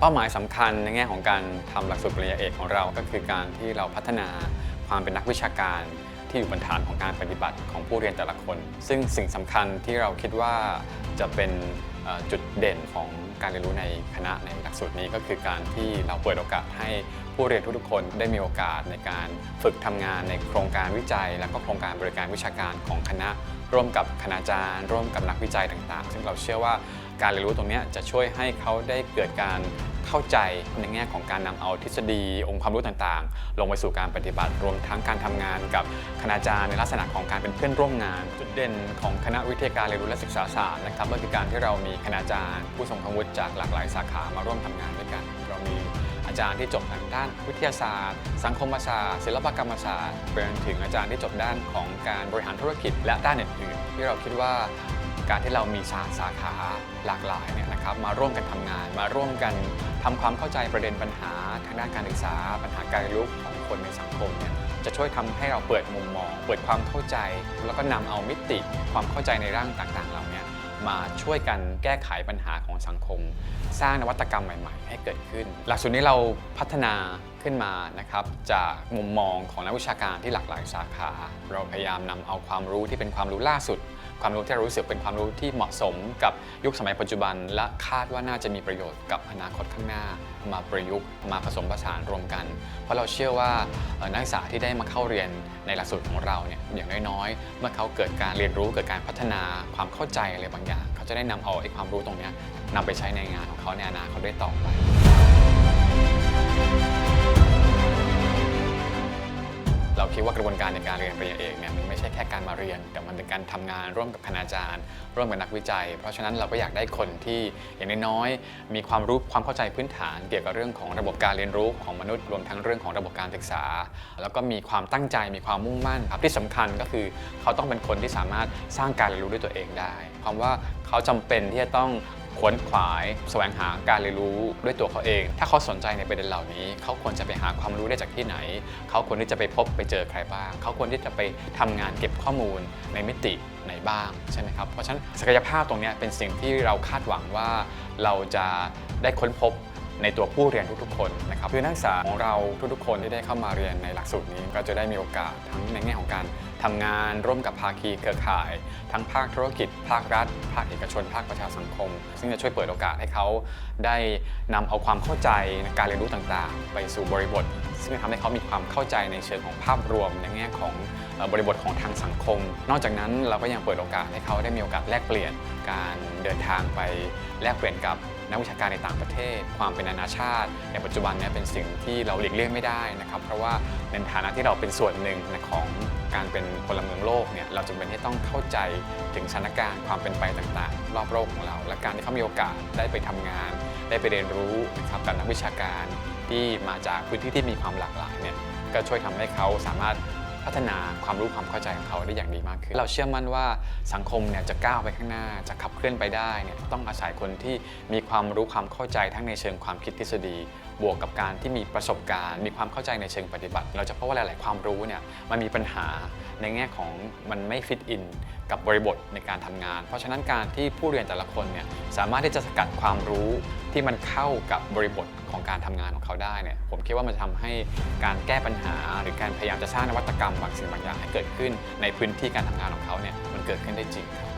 เป้าหมายสำคัญในแง่ของการทำหลักสูตรปริญญาเอกของเราก็คือการที่เราพัฒนาความเป็นนักวิชาการที่อยู่บนฐานของการปฏิบัติของผู้เรียนแต่ละคน ซึ่งสิ่งสำคัญที่เราคิดว่าจะเป็นจุดเด่นของการเรียนรู้ในคณะในหลักสูตรนี้ก็คือการที่เราเปิดโอกาสให้ผู้เรียนทุกๆคนได้มีโอกาสในการฝึกทำงานในโครงการวิจัย และก็โครงการบริการวิชาการของคณะ ร่วมกับคณาจารย์ ร่วมกับนักวิจัยต่างๆ ซึ่งเราเชื่อว่าการเรียนรู้ตรงนี้จะช่วยให้เขาได้เกิดการเข้าใจในแง่ของการนำเอาทฤษฎี องค์ความรู้ต่างๆ ลงไปสู่การปฏิบัติ รวมทั้งการทำงานกับคณาจารย์ในลักษณะของการเป็นเพื่อนร่วมงาน จุดเด่นของคณะวิทยาการเรียนรู้และศึกษาศาสตร์นะครับก็คือการที่เรามีคณาจารย์ ผู้ทรงคุณวุฒิจากหลากหลายสาขามาร่วมทำงานด้วยกัน เรามีอาจารย์ที่จบทางด้านวิทยาศาสตร์ สังคมศาสตร์ศิลปกรรมศาสตร์ไปจนถึงอาจารย์ที่จบด้านของการบริหารธุรกิจ และด้านอื่นๆที่เราคิดว่าการที่เรามีสาสาขาหลากหลายเนี่ยนะครับมาร่วมกันทำงาน มาร่วมกันทำความเข้าใจประเด็นปัญหา ทางด้านการศึกษา ปัญหาการเรียนรู้ของคนในสังคมเนี่ยจะช่วยทำให้เราเปิดมุมมอง เปิดความเข้าใจ แล้วก็นำเอามิติความเข้าใจในร่างต่างๆเหล่านี้ มาช่วยกันแก้ไขปัญหาของสังคม สร้างนวัตกรรมใหม่ ๆ ให้เกิดขึ้น หลักสูตรนี้เราพัฒนาขึ้นมานะครับจากมุมมองของนักวิชาการที่หลากหลายสาขา เราพยายามนำเอาความรู้ที่เป็นความรู้ล่าสุด ความรู้ที่เรารู้สึกเป็นความรู้ที่เหมาะสมกับยุคสมัยปัจจุบัน และคาดว่าน่าจะมีประโยชน์กับอนาคตข้างหน้า มาประยุกต์มาผสมผสานรวมกัน เพราะเราเชื่อว่านักศึกษาที่ได้มาเข้าเรียนในหลักสูตรของเราเนี่ยอย่างน้อยๆ เมื่อเขาเกิดการเรียนรู้เกิดการพัฒนาความเข้าใจอะไรบางอย่าง เขาจะได้นำเอาไอ้ความรู้ตรงนี้นำไปใช้ในงานของเขาในอนาคตได้ต่อไป เราคิดว่ากระบวนการในการเรียนปริญญาเอกเนี่ยมันไม่ใช่แค่การมาเรียน แต่มันเป็นการทำงานร่วมกับคณาจารย์ ร่วมกับนักวิจัย เพราะฉะนั้นเราก็อยากได้คนที่อย่างน้อยๆมีความรู้ความเข้าใจพื้นฐาน เกี่ยวกับเรื่องของระบบการเรียนรู้ของมนุษย์รวมทั้งเรื่องของระบบการศึกษา แล้วก็มีความตั้งใจมีความมุ่งมั่นครับที่สำคัญก็คือเขาต้องเป็นคนที่สามารถสร้างการเรียนรู้ด้วยตัวเองได้ความว่าเขาจำเป็นที่จะต้อง ขวนขวายแสวงหาการเรียนรู้ด้วยตัวเขาเอง ถ้าเขาสนใจในประเด็นเหล่านี้ เขาควรจะไปหาความรู้ได้จากที่ไหน เขาควรที่จะไปพบไปเจอใครบ้าง เขาควรที่จะไปทำงานเก็บข้อมูลในมิติไหนบ้างใช่ไหมครับ เพราะฉะนั้นศักยภาพตรงนี้เป็นสิ่งที่เราคาดหวังว่าเราจะได้ค้นพบ ในตัวผู้เรียนทุกๆ คนนะครับคือนักศึกษาของเราทุกๆ คนที่ได้เข้ามาเรียนในหลักสูตรนี้ ก็จะได้มีโอกาสทั้งในแง่ของการทำงานร่วมกับภาคีเครือข่าย ทั้งภาคธุรกิจ ภาครัฐ ภาคเอกชน ภาคประชาสังคม ซึ่งจะช่วยเปิดโอกาสให้เขาได้นำเอาความเข้าใจในการเรียนรู้ต่างๆ ไปสู่บริบท ซึ่งจะทำให้เขามีความเข้าใจในเชิงของภาพรวมในแง่ของบริบทของทางสังคม นอกจากนั้นเราก็ยังเปิดโอกาสให้เขาได้มีโอกาสแลกเปลี่ยนการเดินทางไปแลกเปลี่ยนกับ นักวิชาการในต่างประเทศ ความเป็นนานาชาติ ในปัจจุบันเนี้เป็นสิ่งที่เราหลีกเลี่ยงไม่ได้นะครับ เพราะว่าในฐานะที่เราเป็นส่วนหนึ่งของการเป็นพลเมืองโลกเนี่ยเราจำเป็นที่ต้องเข้าใจถึงสถานการณ์ความเป็นไปต่างๆ รอบโลกของเรา และการที่เขามีโอกาสได้ไปทำงาน ได้ไปเรียนรู้นะครับกับนักวิชาการที่มาจากพื้นที่ที่มีความหลากหลายเนี่ยก็ช่วยทำให้เขาสามารถ พัฒนาความรู้ความเข้าใจของเขาได้อย่างดีมากขึ้น เราเชื่อมั่นว่าสังคมเนี่ยจะก้าวไปข้างหน้าจะขับเคลื่อนไปได้เนี่ยต้องอาศัยคนที่มีความรู้ความเข้าใจทั้งในเชิงความคิดทฤษฎี บวกกับการที่มีประสบการณ์ มีความเข้าใจในเชิงปฏิบัติ เราจะพบว่าหลาย ๆ ความรู้เนี่ยมันมีปัญหาในแง่ของมันไม่ฟิตอินกับบริบทในการทำงาน เพราะฉะนั้นการที่ผู้เรียนแต่ละคนเนี่ยสามารถที่จะสกัดความรู้ที่มันเข้ากับบริบทของการทำงานของเขาได้เนี่ยผมคิดว่ามันทำให้การแก้ปัญหา หรือการพยายามจะสร้างนวัตกรรมบางสิ่งบางอย่างให้เกิดขึ้นในพื้นที่การทำงานของเขาเนี่ยมันเกิดขึ้นได้จริงครับ